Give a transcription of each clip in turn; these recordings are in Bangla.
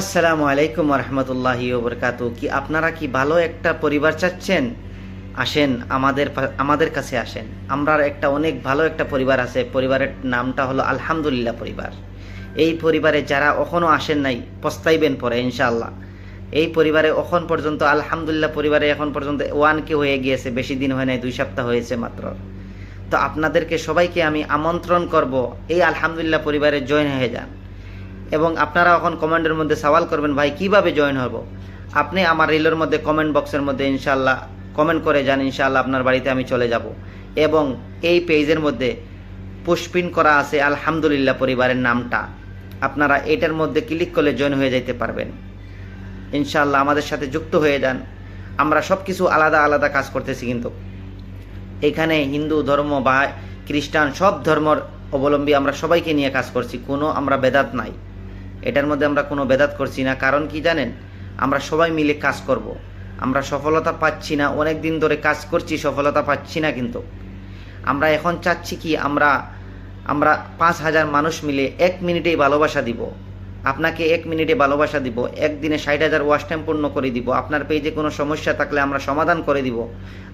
আসসালামু আলাইকুম রহমতুল্লাহি ওবরকাত। কি আপনারা কি ভালো একটা পরিবার চাচ্ছেন? আসেন, আমাদের আমাদের কাছে আসেন। আমরা একটা অনেক ভালো একটা পরিবার আছে। পরিবারের নামটা হলো আলহামদুলিল্লাহ পরিবার। এই পরিবারে যারা এখনও আসেন নাই, পস্তাইবেন পরে, ইনশাআল্লাহ। এই পরিবারে এখন পর্যন্ত, আলহামদুলিল্লাহ পরিবারে এখন পর্যন্ত ওয়ান কে হয়ে গিয়েছে, বেশি দিন হয় নাই, দুই সপ্তাহ হয়েছে মাত্র। তো আপনাদেরকে সবাইকে আমি আমন্ত্রণ করব, এই আলহামদুলিল্লাহ পরিবারে জয়েন হয়ে যান। এবং আপনারা এখন কমেন্টের মধ্যে সওয়াল করবেন, ভাই, কীভাবে জয়েন হব? আপনি আমার রিলের মধ্যে কমেন্ট বক্সের মধ্যে ইনশাল্লাহ কমেন্ট করে যান ইনশাল্লাহ আপনার বাড়িতে আমি চলে যাব। এবং এই পেজের মধ্যে পুষ্পিন করা আছে আলহামদুলিল্লাহ পরিবারের নামটা। আপনারা এটার মধ্যে ক্লিক করলে জয়েন হয়ে যেতে পারবেন। ইনশাল্লাহ আমাদের সাথে যুক্ত হয়ে যান। আমরা সব কিছু আলাদা আলাদা কাজ করতেছি কিন্তু। এখানে হিন্দু, ধর্ম, বা খ্রিস্টান সব ধর্মর অবলম্বী আমরা সবাইকে নিয়ে কাজ করছি, কোনো আমরা বেদাত নাই। এটার মধ্যে আমরা কোনো বেদাত করছি না। কারণ কি জানেন? আমরা সবাই মিলে কাজ করব। আমরা সফলতা পাচ্ছি না। অনেক দিন ধরে কাজ করছি, সফলতা পাচ্ছি না কিন্তু। আমরা এখন চাচ্ছি কি, আমরা আমরা পাঁচ হাজার মানুষ মিলে এক মিনিটেই ভালোবাসা দিব। আপনাকে এক মিনিটে ভালোবাসা দিব, একদিনে ষাট হাজার ওয়াশ টাইম পূর্ণ করে দিব, আপনার পেজে কোনো সমস্যা থাকলে আমরা সমাধান করে দিব।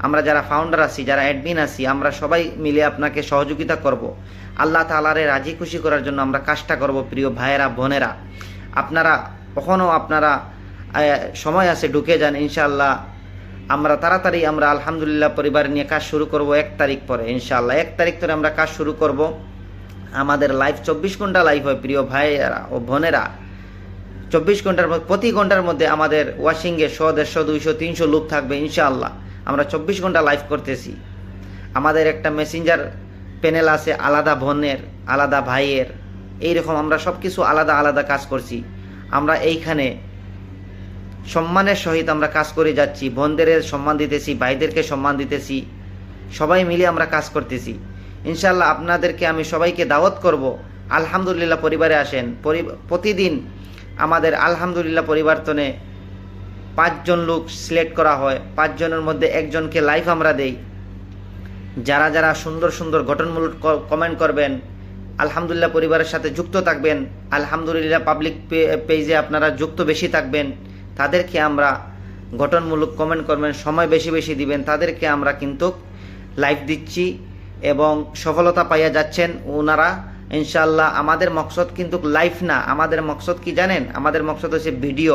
আমরা যারা ফাউন্ডার আছি, যারা অ্যাডমিন আছি, আমরা সবাই মিলে আপনাকে সহযোগিতা করব। আল্লাহ তালারে রাজি খুশি করার জন্য আমরা কাজটা করব, প্রিয় ভাইয়েরা, বোনেরা। আপনারা কখনও আপনারা সময় আছে ঢুকে যান, ইনশাআল্লাহ। আমরা তাড়াতাড়ি আমরা আলহামদুলিল্লাহ পরিবার নিয়ে কাজ শুরু করব এক তারিখ পরে, ইনশাআল্লাহ। এক তারিখ ধরে আমরা কাজ শুরু করব। আমাদের লাইভ চব্বিশ ঘণ্টা লাইভ হয় প্রিয় ভাইয়েরা ও বোনেরা। চব্বিশ ঘণ্টার প্রতি ঘণ্টার মধ্যে আমাদের ওয়াশিংয়ে শো দেড়শো, দুইশো, তিনশো লোক থাকবে ইনশাআল্লাহ। আমরা চব্বিশ ঘণ্টা লাইভ করতেছি। আমাদের একটা মেসেঞ্জার প্যানেল আছে আলাদা বোনের, আলাদা ভাইয়ের। এইরকম আমরা সব কিছু আলাদা আলাদা কাজ করছি। আমরা এইখানে সম্মানের সহিত আমরা কাজ করে যাচ্ছি, বোনদের সম্মান দিতেছি, ভাইদেরকে সম্মান দিতেছি। সবাই মিলে আমরা কাজ করতেছি। ইনশাল্লাহ আপনাদেরকে আমি সবাইকে দাওয়াত করব। আলহামদুলিল্লাহ পরিবারে আসেন। পরি- প্রতিদিন আমাদের আলহামদুলিল্লাহ পরিবর্তনে পাঁচজন লোক সিলেক্ট করা হয়। পাঁচজনের মধ্যে একজনকে লাইভ আমরা দেই। যারা যারা সুন্দর সুন্দর গঠনমূলক কমেন্ট করবেন, আলহামদুলিল্লাহ পরিবারের সাথে যুক্ত থাকবেন, আলহামদুলিল্লাহ পাবলিক পেজে আপনারা যুক্ত বেশি থাকবেন, তাদেরকে আমরা গঠনমূলক কমেন্ট করবেন, সময় বেশি বেশি দিবেন, তাদেরকে আমরা কিন্তু লাইভ দিচ্ছি। এবং সফলতা পাইয়া যাচ্ছেন ওনারা ইনশাল্লাহ আমাদের মকসদ কিন্তু লাইফ না। আমাদের মকসদ কি জানেন? আমাদের মকসদ হচ্ছে ভিডিও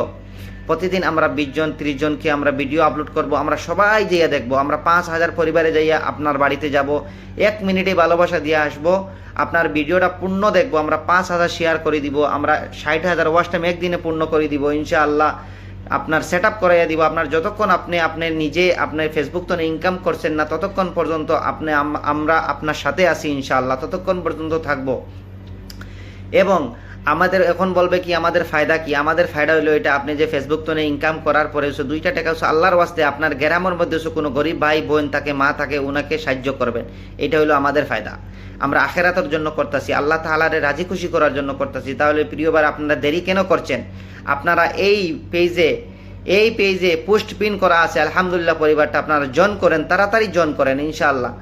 প্রতিদিন আমরা বিশ জন, ত্রিশ জনকে আমরা ভিডিও আপলোড করব। আমরা সবাই যাইয়া দেখব। আমরা পাঁচ হাজার পরিবারে যাইয়া আপনার বাড়িতে যাব। এক মিনিটে ভালোবাসা দিয়ে আসব। আপনার ভিডিওটা পূর্ণ দেখব। আমরা পাঁচ হাজার শেয়ার করে দিব। আমরা ষাট হাজার ওয়াচ টাইম একদিনে পূর্ণ করে দিব, ইনশাআল্লাহ। আপনার সেট আপ করাইয়া দিব। আপনার যতক্ষণ আপনি আপনি নিজে আপনার ফেসবুক তো ইনকাম করছেন না, ততক্ষণ পর্যন্ত আপনি আমরা আপনার সাথে আছি ইনশাআল্লাহ, ততক্ষণ পর্যন্ত থাকব। এবং আমাদের এখন বলবে কি, আমাদের ফায়দা কি? আমাদের ফায়দা হলো এটা, আপনি যে ফেসবুক তো ইনকাম করার পরে দুইটা টাকা হচ্ছে আল্লাহর ওয়াস্তে আপনার গ্রামের মধ্যে কোনো গরিব ভাই, বোন থাকে মা থাকে ওনাকে সাহায্য করবেন। এটা হলো আমাদের ফায়দা। আমরা আখেরাতের জন্য করতেছি, আল্লাহ তাহলারে রাজি খুশি করার জন্য করতেছি। তাহলে প্রিয়বার আপনারা দেরি কেন করছেন? আপনারা এই পেজে এই পেজে পোস্ট পিন করা আছে, আলহামদুলিল্লাহ পরিবারটা আপনারা জন করেন, তাড়াতাড়ি জন করেন, ইনশাআল্লাহ।